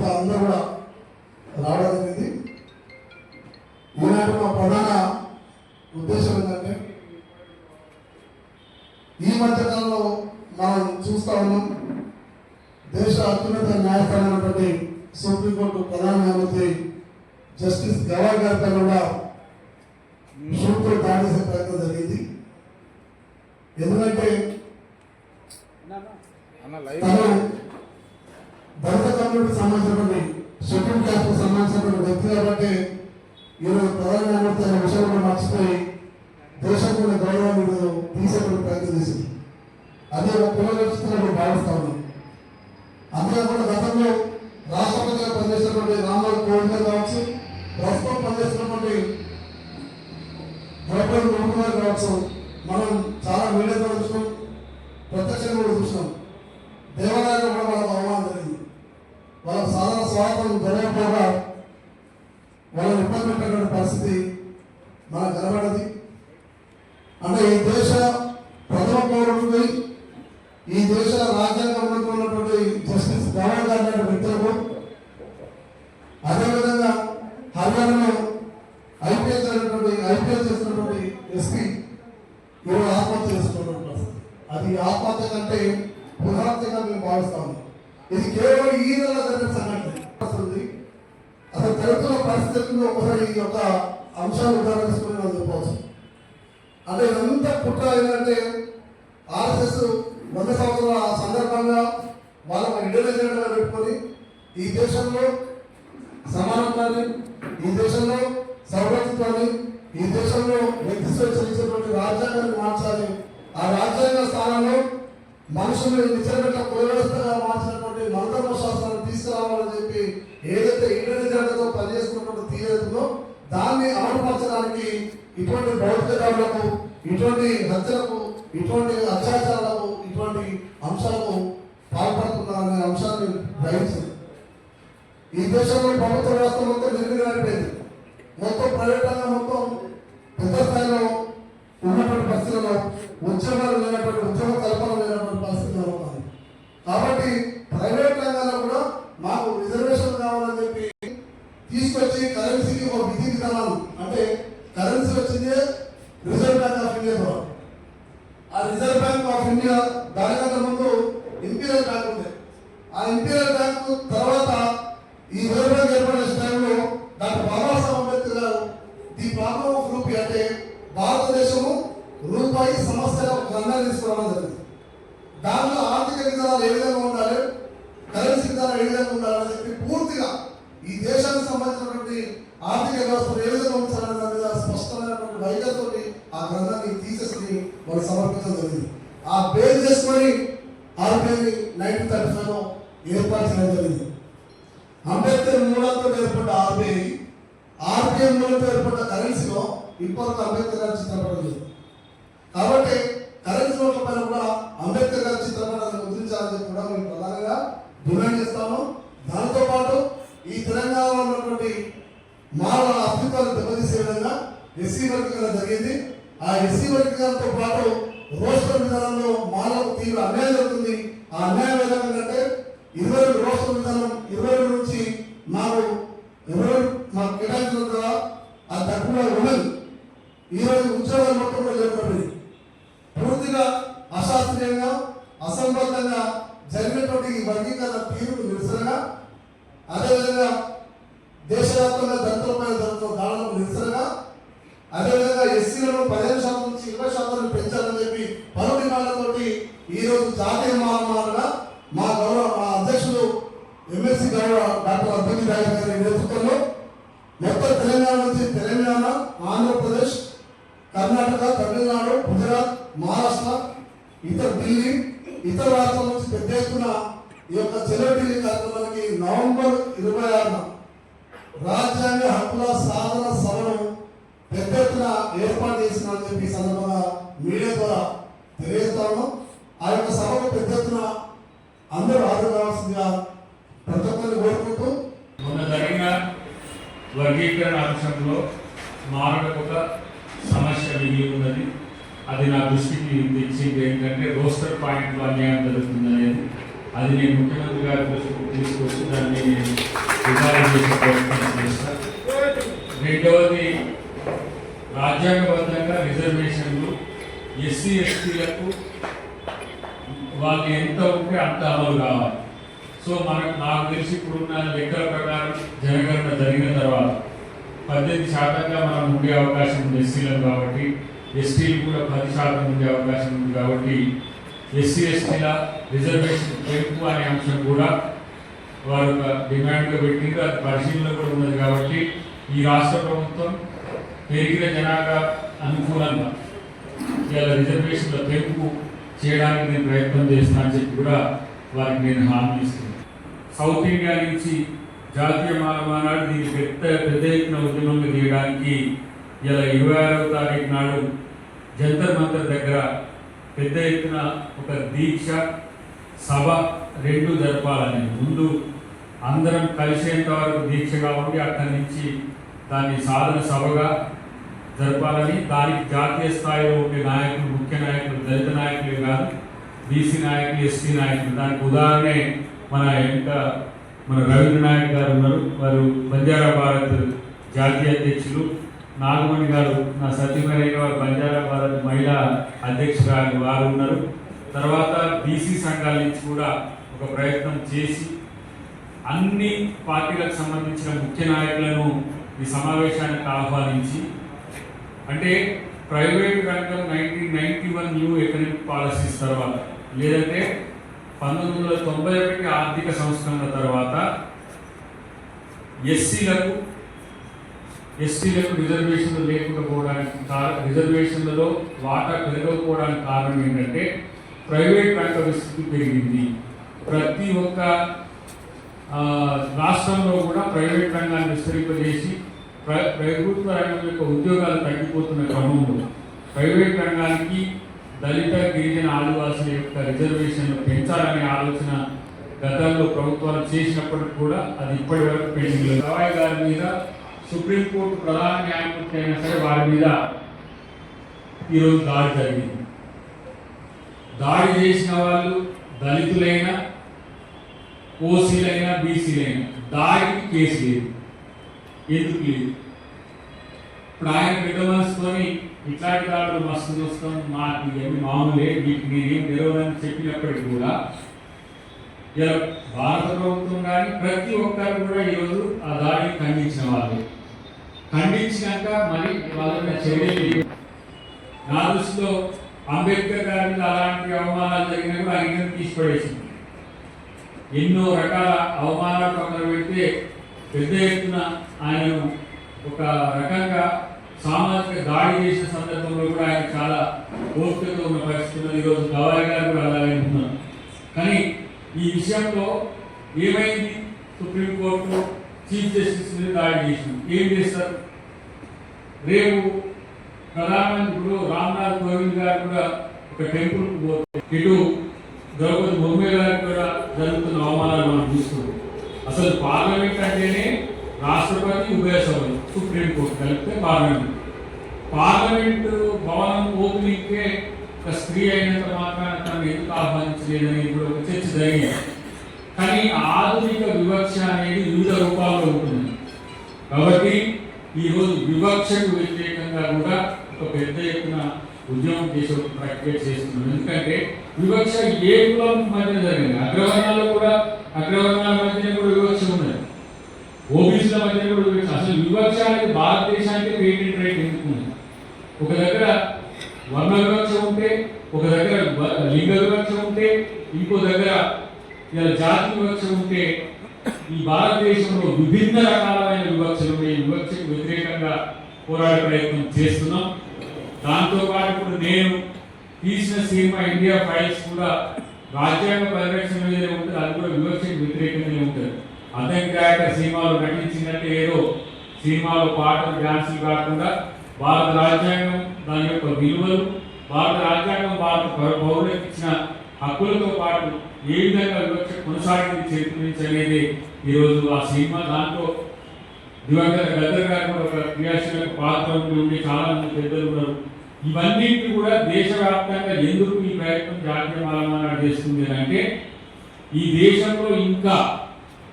యువత అందరూ కూడా రావడం జరిగింది. ఈనాటి మా ప్రధాన ఉద్దేశం ఏంటంటే ఈ మధ్యకాలంలో మనం చూస్తా ఉన్నాం దేశ అత్యున్నత న్యాయస్థానమైనటువంటి సుప్రీంకోర్టు ప్రధాన న్యాయమూర్తి జస్టిస్ గవాయ్ గారితో కూడా షూట్తో దాడి చేసే ప్రయత్నం జరిగింది. ఎందుకంటే తను వ్యక్తి కాబట్టి ఈరోజు ప్రధాన న్యాయమూర్తి అనే విషయం కూడా మర్చిపోయి దేశంలో గౌరవాన్ని ఈరోజు తీసేటువంటి ప్రయత్నం చేసింది. అదే ఒక పునరుద్ధరిస్తున్నట్టు భావిస్తా ఉన్నాం అంతేకాకుండా గతంలో రాష్ట్రపతిగా పనిచేసినటువంటి రామ్నాథ్ కోవింద్ గారు కావచ్చు ప్రస్తుతం పనిచేస్తున్నటువంటి ద్రౌపది ముర్ము గారు కావచ్చు మనం చాలా మీడియా ద్వారా చూసినాం ప్రత్యక్షంగా కూడా చూసినాం దేవాలయాలు కూడా వాళ్ళకు అవమానం జరిగింది వాళ్ళకు సాధారణ స్వాగతం జరగకపోగా వాళ్ళని ఇబ్బంది పెట్టినటువంటి పరిస్థితి మనకు కనబడదు అంటే ఈ దేశ ప్రథమ పౌరుడిపై ఈ దేశ రాజ్యాంగంలో ఉన్నటువంటి జస్టిస్ గవాయ్ గారు లాంటి వ్యక్తులకు అదేవిధంగా హర్యానాలో ఐపీఎస్ అయినటువంటి ఐపీఎస్ చేసినటువంటి ఎస్పీ ఈరోజు ఆత్మహత్య చేసుకున్నటువంటి పరిస్థితి అది ఆత్మహత్య కంటే పునరాత్మగా మేము భావిస్తాము ఇది కేవలం ఈ నెల జరిగిన సంఘటన వస్తుంది అసలు పరిస్థితుల్లో ఒకసారి ఈ యొక్క అంశాలు ఉదాహరణ మనం చెప్పవచ్చు అంటే ఎంత పుట్ట ఏంటంటే ఆర్ఎస్ఎస్ వంద సంవత్సరాల సందర్భంగా వాళ్ళకు ఇండోనేషియా పెట్టుకొని ఈ దేశంలో సమానత్వాన్ని ఈ దేశంలో సౌరత్వాన్ని ఈ దేశంలో వ్యక్తి స్వేచ్ఛ ఇచ్చినటువంటి రాజ్యాంగాన్ని మార్చాలి. ఆ రాజ్యాంగ స్థానంలో మనుషులు నిజంగా కులవ్యవస్థగా మార్చినటువంటి మతధర్మ శాస్త్రాన్ని తీసుకురావాలని చెప్పి ఏదైతే ఇంటెలిజెంట్తో పనిచేసుకున్నటువంటి తీరుతుందో దాన్ని అమలుపరచడానికి ఇటువంటి భౌతికదారులకు ఇటువంటి హత్యలకు ఇటువంటి అత్యాచారాలకు ఇటువంటి అంశాలకు పాల్పడుతున్నారనే అంశాన్ని గ్రహించింది. ఈ దేశంలో ప్రభుత్వ వ్యవస్థ మొత్తం నిర్వీర్యమైపోయింది మొత్తం ప్రైవేట్ రంగం మొత్తం పెద్ద స్థాయిలో ఉన్నటువంటి పరిస్థితుల్లో ఉద్యమాలు లేనటువంటి ఉద్యమ కల్పన లేనటువంటి పరిస్థితుల్లో ఉంది కాబట్టి ప్రైవేట్ రంగాల్లో కూడా మాకు రిజర్వేషన్ కావాలని చెప్పి తీసుకొచ్చి కరెన్సీకి ఒక విధి విధానాలు. అంటే కరెన్సీ వచ్చిందే రిజర్వ్ బ్యాంక్ ఆఫ్ ఇండియా ద్వారా. ఆ రిజర్వ్ బ్యాంక్ ఆఫ్ ఇండియా దానికంటే ముందు ఇంపీరియల్ బ్యాంక్ ఉంది. ఆ ఇంపీరియల్ బ్యాంక్ తర్వాత ఈ రిజర్వ్ బ్యాంక్ ఏర్పడిన టైంలో డాక్టర్ బాబాసాహెబ్ అంబేద్కర్ గారు ది ప్రాబ్లం ఆఫ్ రూపీ అంటే భారతదేశము రూపాయి సమస్యల ఒక గ్రంథాన్ని తీసుకురావడం జరిగింది. దాంట్లో ఆర్థిక విధానాలు ఏ విధంగా ఉండాలి కరెన్సీ విధానం ఏ విధంగా ఉండాలని చెప్పి పూర్తిగా ఈ దేశానికి సంబంధించినటువంటి ఆర్థిక వ్యవస్థ ఏ విధంగా ఉంచాలనే దాని మీద స్పష్టమైనటువంటి వైఖరితో ఆ గ్రంథాన్ని తీసేసి వాళ్ళు సమర్పించడం జరిగింది ఆ బేస్ చేసుకొని ఆర్బీఐ నైన్టీన్ థర్టీ ఫైవ్లో ఏర్పాటు చేయడం జరిగింది అంబేద్కర్ మూలంతో ఏర్పడ్డ ఆర్బీఐ ఆర్బీఐ మూలంతో ఏర్పడిన కరెన్సీలో ఇప్పటివరకు అంబేద్కర్ గారి చిత్రపటం లేదు కాబట్టి కరెన్సీ నోట్ల పైన కూడా అంబేద్కర్ గారి చిత్రపటాన్ని ముద్రించాలని చెప్పి కూడా మేము ప్రధానంగా డిమాండ్ చేస్తాము. దాంతో పాటు ఈ తెలంగాణలో ఉన్నటువంటి మానవ అస్తిత్వాన్ని దెబ్బతీసే విధంగా ఎస్సీ వర్గీకరణ జరిగింది. ఆ ఎస్సీ వర్గీకరణతో పాటు రోస్టర్ విధానంలో మానవ తీవ్ర అన్యాయం జరుగుతుంది. ఆ అన్యాయం ఏ విధంగా అంటే ఇరవై రెండు రోస్టర్ విధానం ఇరవై రెండు నుంచి మాకు ఇరవై రెండు మాకు కేటాయించిన ద్వారా ఆ తక్కువ ఉమెన్ ఈ రోజు ఉద్యోగాలు మొత్తం కూడా ఏర్పడింది పూర్తిగా అశాస్త్రీయంగా అసంబద్ధంగా జరిగినటువంటి ఈ వర్గీకరణ తీరుకు నిరసనగా అదేవిధంగా దేశవ్యాప్తంగా దళితులపై జరుగుతున్న దాడులకు నిరసనగా అదేవిధంగా ఎస్సీలను పదిహేను శాతం నుంచి ఇరవై శాతం పెంచాలని చెప్పి పలు డిమాండ్లతోటి ఈ రోజు జాతీయ మహామారుగా మా గౌరవ మా అధ్యక్షుడు ఎంఎస్సి గౌరవ డాక్టర్ అబ్దుల్ రాజు గారి నేతృత్వంలో మొత్తం తెలంగాణ నుంచి తెలంగాణ ఆంధ్రప్రదేశ్ కర్ణాటక తమిళనాడు గుజరాత్ మహారాష్ట్ర ఇతర ఢిల్లీ ఇతర రాష్ట్రాల నుంచి పెద్ద ఎత్తున ఈ యొక్క చెలో ఢిల్లీ కార్యక్రమానికి నవంబర్ ఇరవై ఆరున రాజ్యాంగ హక్కుల సాధన సభను పెద్ద ఎత్తున ఏర్పాటు చేసిన చెప్పి ఈ సందర్భంగా మీడియా ద్వారా తెలియజేస్తాను ఆ యొక్క సభకు పెద్ద ఎత్తున అందరూ హాజరు కావాల్సిందిగా ప్రతి ఒక్కరిని కోరుకుంటూ మొన్న జరిగిన వర్గీకరణ అంశంలో మానవులకు ఒక సమస్య మిగిలి ఉన్నది అది నా దృష్టికి తెచ్చింది ఏంటంటే రోస్టర్ పాయింట్లో అన్యాయం జరుగుతుంది అనేది అది నేను ముఖ్యమంత్రి గారి దృష్టికి తీసుకొచ్చి దాన్ని విధానం చేసే ప్రయత్నం చేస్తాను రెండవది రాజ్యాంగబద్ధంగా రిజర్వేషన్లు ఎస్సీ ఎస్టీలకు వాళ్ళు ఎంత ఉంటే అంత అమలు కావాలి. సో మనకు నాకు తెలిసి ఇప్పుడున్న లెక్కల ప్రకారం జనగణన జరిగిన తర్వాత పద్దెనిమిది శాతంగా మనం ఉండే అవకాశం ఉంది ఎస్సీలకు కాబట్టి ఎస్టీలు కూడా పది శాతం ఉండే అవకాశం ఉంది కాబట్టి ఎస్సీ ఎస్టీల రిజర్వేషన్ పెంపు అనే అంశం కూడా వారు ఒక డిమాండ్గా పెట్టింది అది పరిశీలన కూడా ఉన్నది కాబట్టి ఈ రాష్ట్ర ప్రభుత్వం పెరిగిన జనాభా అనుకూలంగా ఇలా రిజర్వేషన్ల పెంపు చేయడానికి నేను ప్రయత్నం చేస్తాను అని చెప్పి కూడా వారికి నేను హామీ ఇస్తున్నాను. సౌత్ ఇండియా నుంచి జాతీయ మానవానాడు దీన్ని పెద్ద పెద్ద ఎత్తున ఉద్యమంగా చేయడానికి ఇలా ఇరవై ఆరవ తారీఖు నాడు జంతర్ మంతర్ దగ్గర పెద్ద ఎత్తున ఒక దీక్ష సభ రెండు జరపాలని. ముందు అందరం కలిసేంత వరకు దీక్షగా ఉండి అక్కడి నుంచి దాన్ని సాధన సభగా జరపాలని. దానికి జాతీయ స్థాయిలో ఉండే నాయకులు ముఖ్య నాయకులు దళిత నాయకులే కాదు బీసీ నాయకులు ఎస్టీ నాయకులు. దానికి ఉదాహరణే మన ఎంత మన రవీంద్ర నాయక్ గారు ఉన్నారు. వారు బంజారా భారత్ జాతీయ అధ్యక్షులు. నాగమణి గారు నా సత్యమైన వారు బంజారా భారత్ మహిళా అధ్యక్షురాలు వారు ఉన్నారు. తర్వాత బీసీ సంఘాల నుంచి కూడా ఒక ప్రయత్నం చేసి అన్ని పార్టీలకు సంబంధించిన ముఖ్య నాయకులను ఈ సమావేశానికి ఆహ్వానించి అంటే ప్రైవేట్ రంగం nineteen ninety one new economic policies తర్వాత లేదంటే పంతొమ్మిది వందల తొంభై ఒకటి ఆర్థిక సంస్కరణ తర్వాత ఎస్సీలకు ఎస్టీలకు రిజర్వేషన్లు లేకుండా పోవడానికి రిజర్వేషన్లలో వాటా పెరగకపోవడానికి కారణం ఏంటంటే ప్రైవేట్ రంగ విస్తృతి పెరిగింది. ప్రతి ఒక్క రాష్ట్రంలో కూడా ప్రైవేట్ రంగాన్ని విస్తరింపజేసి ప్ర- ప్రభుత్వ రంగం యొక్క ఉద్యోగాలు తగ్గిపోతున్న క్రమంలో ప్రైవేట్ రంగానికి దళిత గిరిజన ఆదివాసుల యొక్క రిజర్వేషన్లు పెంచాలనే ఆలోచన గతంలో ప్రభుత్వాలు చేసినప్పటికి కూడా అది ఇప్పటి వరకు పెండింగ్ లేదు. గవాయి గారి మీద సుప్రీంకోర్టు ప్రధాన న్యాయమూర్తి అయినా సరే వారి మీద ఈరోజు దాడి జరిగింది. దాడి చేసిన వాళ్ళు దళితులైనా ఓసీలైనా బీసీలైనా దాడికి కేసు లేదు. ఎందుకు లేదు? ఇప్పుడు ఆయన పెద్ద మనసుతోని ఇట్లాంటి దాడులు మస్తు చూస్తాం మాకు ఇవన్నీ మామూలే మీకు నేనేం తెలియదని చెప్పినప్పటికీ కూడా ఇలా భారత ప్రభుత్వం కానీ ప్రతి ఒక్కరు కూడా ఈరోజు ఆ దాడిని ఖండించిన వాళ్ళు. ఖండించినాక మరి వాళ్ళ చర్యలు నా దృష్టిలో అంబేద్కర్ గారి అలాంటి అవమానాలు జరిగినా కూడా ఆయన తీసి ఎన్నో రకాల అవమానాలు పక్కన పెడితే పెద్ద ఎత్తున ఆయనను ఒక రకంగా సామాజిక దాడి చేసిన సందర్భంలో కూడా ఆయన చాలా ఓపికతో ఉన్న పరిస్థితుల్లో ఈరోజు గవాయి గారు కూడా అలాగే ఉన్నారు కానీ ఈ విషయంలో ఏమైంది? సుప్రీంకోర్టు చీఫ్ జస్టిస్ మీద దాడి చేసింది. ఏం చేస్తారు? రేపు ప్రధానమంత్రి ఇప్పుడు రామ్నాథ్ కోవింద్ గారు కూడా ఒక టెంపుల్ పోతే ఇటు ద్రౌపది ముర్ము గారికి కూడా జరుగుతున్న అవమానాలు మనం చూస్తున్నాం. అసలు పార్లమెంట్ అంటేనే రాష్ట్రపతి ఉభయ సభలు సుప్రీంకోర్టు కలిపితే పార్లమెంట్. పార్లమెంట్ భవనం ఓపెనింగ్కే ఒక స్త్రీ అయినంత మాత్రాన తను ఎందుకు ఆహ్వానించలేదని ఇప్పుడు ఒక చర్చ జరిగింది. కానీ ఆధునిక వివక్ష అనేది వివిధ రూపాల్లో ఉంటుంది. కాబట్టి ఈరోజు వివక్షకు వ్యతిరేకంగా కూడా ఒక పెద్ద ఎత్తున ఉద్యమం చేసే ప్రక్రియ చేస్తున్నాం. ఎందుకంటే వివక్ష ఏ కులం మధ్య జరిగింది. అగ్రవర్ణాలు కూడా అగ్రవర్ణాల మధ్య కూడా వివక్ష ఉన్నది. ఓబీసీల మధ్య కూడా వివక్ష. అసలు వివక్ష అనేది భారతదేశానికి పేటెంట్ రైట్ ఎందుకు ఒక దగ్గర వర్ణ వివక్ష ఉంటే ఒక దగ్గర లింగ వివక్ష ఉంటే ఇంకో దగ్గర ఇలా జాతి వివక్ష ఉంటే ఈ భారతదేశంలో విభిన్న రకాలైన వివక్షలు ఉన్నాయి. ఈ వివక్షకు వ్యతిరేకంగా పోరాడే ప్రయత్నం చేస్తున్నాం. దాంతో పాటు ఇప్పుడు నేను తీసిన సినిమా ఇండియా ఫైల్స్ కూడా రాజ్యాంగ పరిరక్షణ మీదనే ఉంటుంది అది కూడా వివక్షకు వ్యతిరేకంగానే ఉంటుంది. అద్దెకి గాయక సినిమాలు నటించిందంటే ఏదో సినిమాలో పాటలు డ్యాన్సులు కాకుండా భారత రాజ్యాంగం దాని యొక్క విలువలు భారత రాజ్యాంగం భారత పౌరులకు ఇచ్చిన హక్కులతో పాటు ఏ విధంగా వివక్ష కొనసాగింది చేతి అనేది ఈరోజు ఆ సినిమా. దాంట్లో దివంగత గద్దర్ గారు కూడా ఒక క్రియాశీలక పాత్ర ఉండి చాలా మంది పెద్దలు ఉన్నారు. ఇవన్నింటినీ కూడా దేశవ్యాప్తంగా ఎందుకు ఈ ప్రయత్నం జాతీయ చేస్తుంది అని అంటే ఈ దేశంలో ఇంకా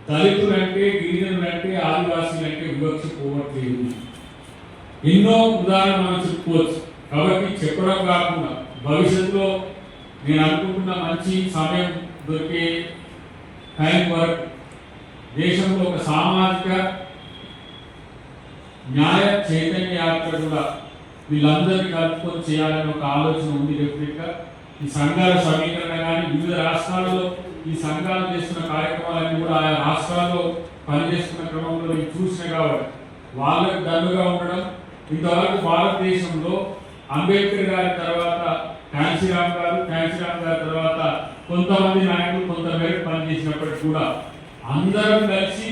దళితులంటే గిరిజనులంటే ఆదివాసీలంటే వివక్ష పోవట్లేదు. ఎన్నో ఉదాహరణ మనం చెప్పుకోవచ్చు. కాబట్టి చెప్పడం కాకుండా భవిష్యత్తులో నేను అనుకుంటున్న మంచి సమయం దొరికే టైం వరకు దేశంలో ఒక సామాజిక న్యాయ చైతన్య యాత్ర కూడా వీళ్ళందరినీ కలుపుకొని చేయాలని ఒక ఆలోచన ఉంది డెఫినెట్గా ఈ సంఘాల సమీకరణ కానీ వివిధ రాష్ట్రాల్లో ఈ సంఘాలు చేస్తున్న కార్యక్రమాలన్నీ కూడా ఆయా రాష్ట్రాల్లో పనిచేస్తున్న క్రమంలో నేను చూసిన కాబట్టి వాళ్ళకు దన్నుగా ఉండడం ఇంతవరకు భారతదేశంలో అంబేద్కర్ గారి తర్వాత కాంశీరామ్ గారు కాంశీరామ్ గారి తర్వాత కొంతమంది నాయకులు కొంతమేరకు పనిచేసినప్పటికీ కూడా అందరం కలిసి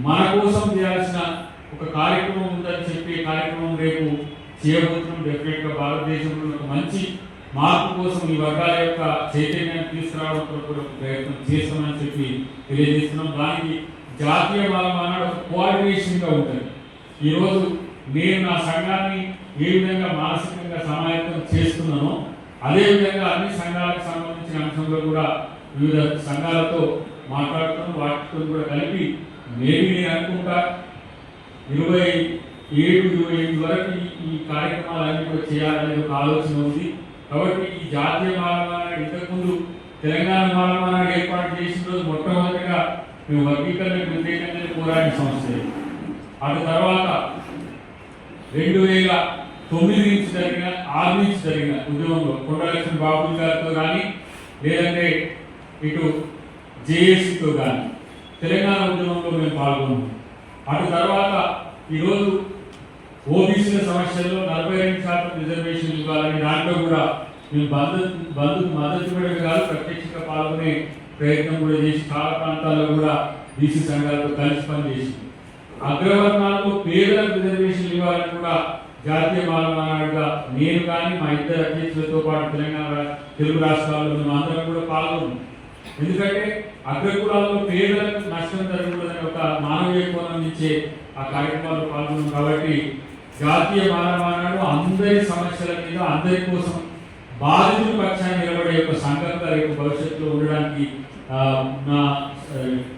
మన కోసం చేయాల్సిన ఒక కార్యక్రమం ఉందని చెప్పి కార్యక్రమం రేపు చేయబోతున్నాం డెఫినెట్గా భారతదేశంలో ఒక మంచి మార్పు కోసం ఈ వర్గాల యొక్క చైతన్యాన్ని తీసుకురావడం కూడా ప్రయత్నం చేస్తామని చెప్పి తెలియజేస్తున్నాం. దానికి జాతీయ మానాడు ఒక కోఆర్డినేషన్గా ఉంటుంది. ఈరోజు నేను నా సంఘాన్ని ఏ విధంగా మానసికంగా సమాయత్తం చేస్తున్నానో అదేవిధంగా అన్ని సంఘాలకు సంబంధించిన అంశంలో కూడా వివిధ సంఘాలతో మాట్లాడుతున్నాం. వాటితో కూడా కలిపి మేబీ నేను అనుకుంటా ఇరవై ఏడు ఇరవై ఎనిమిది వరకు ఈ- కార్యక్రమాలన్నీ కూడా చేయాలనే ఒక ఆలోచన ఉంది కాబట్టి ఈ జాతీయ మాలమానాడు ఇంతకుముందు తెలంగాణ మాలమానాడు ఏర్పాటు చేసిన రోజు మొట్టమొదటిగా మేము వర్గీకరణ వ్యతిరేకంగా పోరాడిన సంస్థ ఇది. అటు తర్వాత రెండు వేల తొమ్మిది నుంచి జరిగిన ఆరు నుంచి జరిగిన ఉద్యమంలో కొండలక్ష్మి బాబు గారితో కానీ లేదంటే ఇటు జేఏసీతో కానీ తెలంగాణ ఉద్యమంలో మేము పాల్గొన్నాం అటు తర్వాత ఈరోజు ఓబీసీల సమస్యల్లో నలభై రెండు శాతం రిజర్వేషన్ ఇవ్వాలని దాంట్లో కూడా మేము బంధు బంధుకు మద్దతు ఇవ్వడమే కాదు ప్రత్యక్షంగా పాల్గొనే ప్రయత్నం కూడా చేసి చాలా ప్రాంతాల్లో కూడా బీసీ సంఘాలతో కలిసి పనిచేసి అగ్రవర్ణాలకు పేదలకు రిజర్వేషన్ ఇవ్వాలని కూడా జాతీయ మానవాడిగా నేను కానీ మా ఇద్దరు అధ్యక్షులతో పాటు తెలంగాణ తెలుగు రాష్ట్రాల్లో మేము అందరం కూడా పాల్గొన్నాం. ఎందుకంటే అగ్రకులాల్లో పేదలకు నష్టం జరగకూడదని ఒక మానవీయ కోణం ఇచ్చే ఆ కార్యక్రమాలు పాల్గొన్నాం కాబట్టి జాతీయ మానవాడు అందరి సమస్యల మీద అందరి కోసం బాధితుల పక్షాన్ని నిలబడే యొక్క సంఘంగా రేపు భవిష్యత్తులో ఉండడానికి నా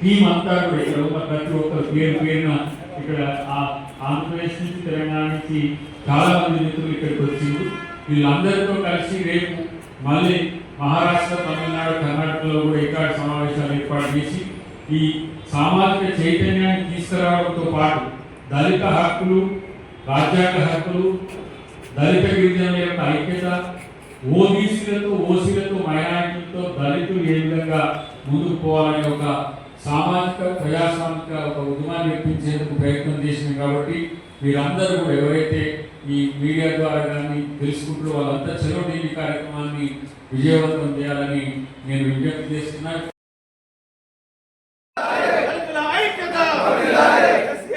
టీం అంతా కూడా ఇక్కడ ఉన్న ప్రతి ఒక్కరు పేరు పేరున ఇక్కడ ఆ- ఆంధ్రప్రదేశ్ నుంచి తెలంగాణ నుంచి చాలా మంది మిత్రులు ఇక్కడికి వచ్చింది వీళ్ళందరితో కలిసి రేపు మళ్ళీ మహారాష్ట్ర తమిళనాడు కర్ణాటకలో కూడా ఇట్లాంటి సమావేశాలు ఏర్పాటు చేసి ఈ సామాజిక చైతన్యాన్ని తీసుకురావడంతో పాటు దళిత హక్కులు రాజ్యాంగ హక్కులు దళిత గిరిజనుల యొక్క ఐక్యత ఓబీసీలతో ఓసీలతో మైనారిటీలతో దళితులు ఏ విధంగా ముందుకు పోవాలనే ఒక సామాజిక ప్రజాస్వామిక ఒక ఉద్యమాన్ని నిర్మించేందుకు ప్రయత్నం చేసింది కాబట్టి మీరందరూ కూడా ఎవరైతే ఈ మీడియా ద్వారా కానీ తెలుసుకుంటూ వాళ్ళంతా చెరో టీవీ కార్యక్రమాన్ని విజయవంతం చేయాలని నేను విజ్ఞప్తి చేస్తున్నాను దళితుల ఐక్యత! ఎస్సీ